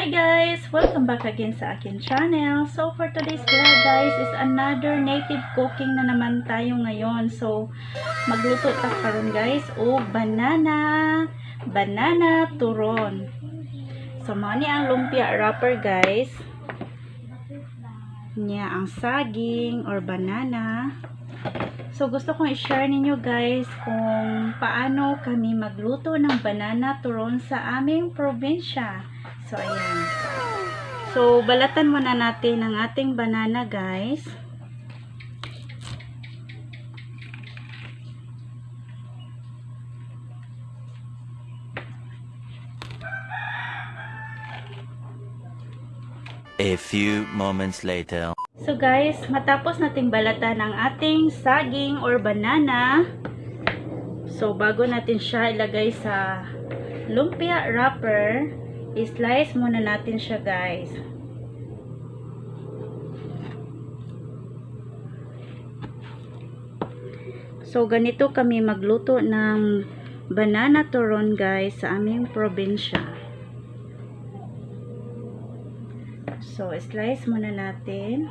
Hi guys! Welcome back again sa akin channel. So for today's vlog guys is another native cooking na naman tayo ngayon. So magluto ta karon guys o banana banana turon. So mao ni ang lumpia wrapper guys. Niya ang saging or banana. So gusto kong i-share ninyo guys kung paano kami magluto ng banana turon sa aming probinsya. So ayan. So balatan muna natin ang ating banana guys. A few moments later. So guys, matapos nating balatan ang ating saging or banana, so bago natin siya ilagay sa lumpia wrapper, i-slice muna natin siya guys. So ganito kami magluto ng banana turon guys sa aming probinsya. So, slice muna natin.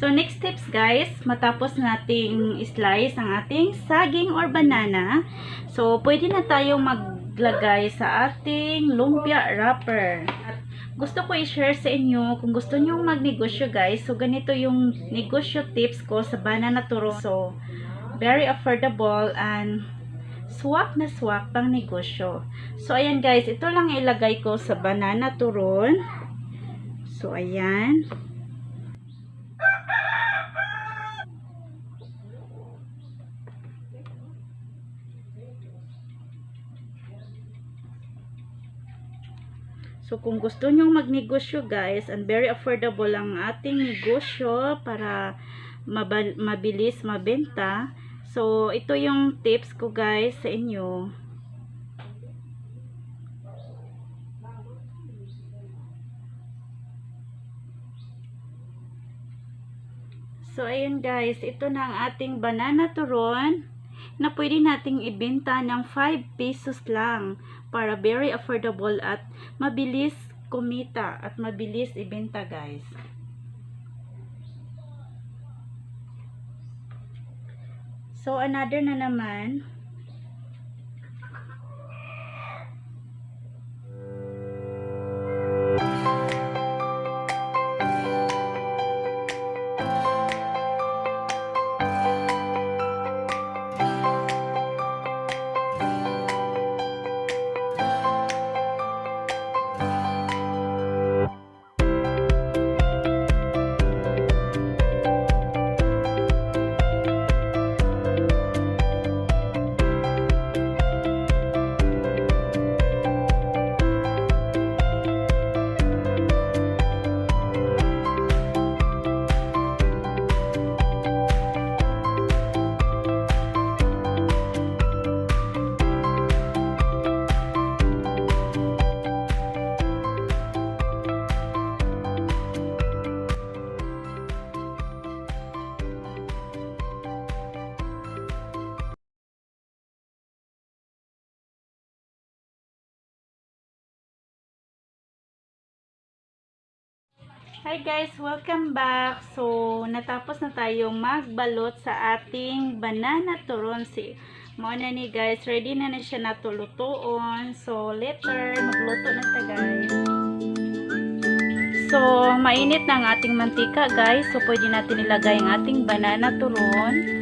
So, next tips guys, matapos nating slice ang ating saging or banana, so, pwede na tayong maglagay sa ating lumpia wrapper. At gusto ko i-share sa inyo, kung gusto nyo magnegosyo guys, so, ganito yung negosyo tips ko sa banana turon. So, very affordable and swak na swak pang negosyo. So, ayan guys, ito lang ilagay ko sa banana turon. So, ayan. So, kung gusto nyong magnegosyo guys, and very affordable ang ating negosyo para mabilis mabenta. So, ito yung tips ko guys sa inyo. So, ayun guys, ito na ang ating banana turon na pwede nating ibenta ng 5 pesos lang para very affordable at mabilis kumita at mabilis ibenta guys. So, another na naman. Hi guys, welcome back. So, natapos na tayong magbalot sa ating banana turon. Si mo na ni guys, ready na na siya natulutuon. So, later, magluto na ta guys. So, mainit na ang ating mantika guys. So, pwede natin ilagay ang ating banana turon.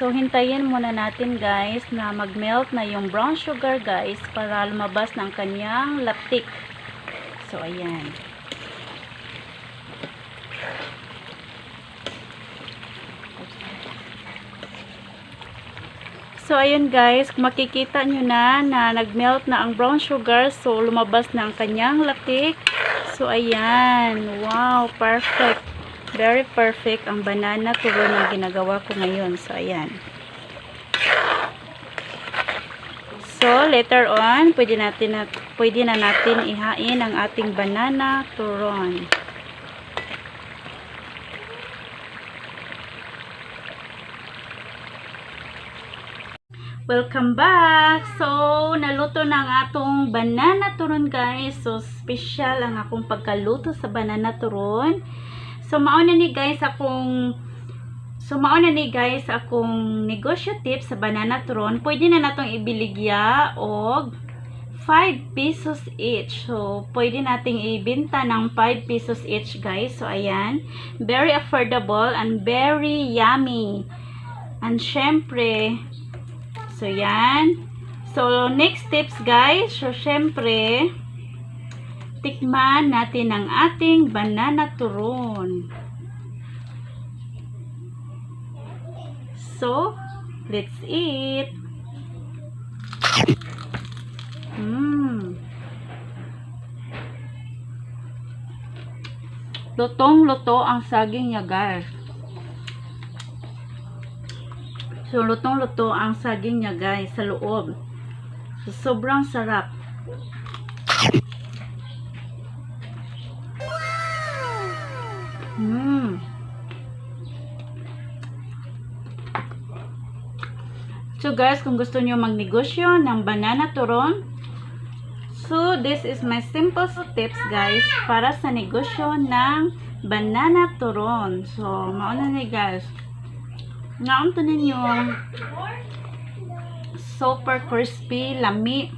So, hintayin muna natin guys na mag-melt na yung brown sugar guys para lumabas ng kanyang laptik. So, ayan. So, ayun guys, makikita nyo na na nag-melt na ang brown sugar. So, lumabas na ang kanyang laptik. So, ayan. Wow, perfect. Very perfect ang banana turon na ginagawa ko ngayon. So, ayan. So, later on, pwede, natin na, pwede na natin ihain ang ating banana turon. Welcome back! So, naluto na ang atong banana turon guys. So, special ang akong pagkaluto sa banana turon. So, mauna ni guys akong So, mauna ni guys akong negosyo tip sa banana turon. Pwede na natong ibiligya og 5 pesos each. So, pwede nating ibenta ng 5 pesos each guys. So, ayan. Very affordable and very yummy. And syempre, So, yan. So, next tips guys. So, syempre, tikman natin ang ating banana turon. So, let's eat. Mmm. Lutong-luto ang saging niya guys. So, lutong-luto ang saging niya guys sa loob. So, sobrang sarap. So guys, kung gusto niyo magnegosyo ng banana turon, so this is my simple tips guys para sa negosyo ng banana turon. So, mauna ni guys. Ngaon to ninyo super crispy, lami.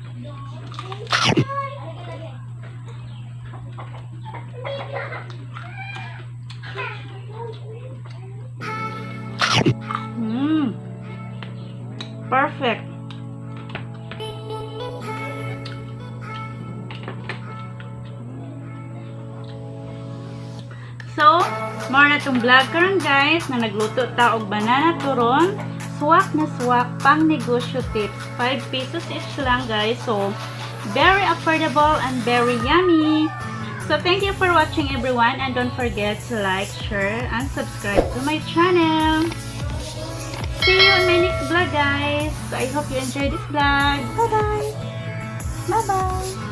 Perfect. So, more na itong vlog karon guys na nagluto ta og banana turon. Swak na swak pang negosyo tips. 5 pesos each lang guys. So, very affordable and very yummy. So, thank you for watching everyone and don't forget to like, share, and subscribe to my channel. See you in my next vlog guys. I hope you enjoyed this vlog. Bye-bye. Bye-bye.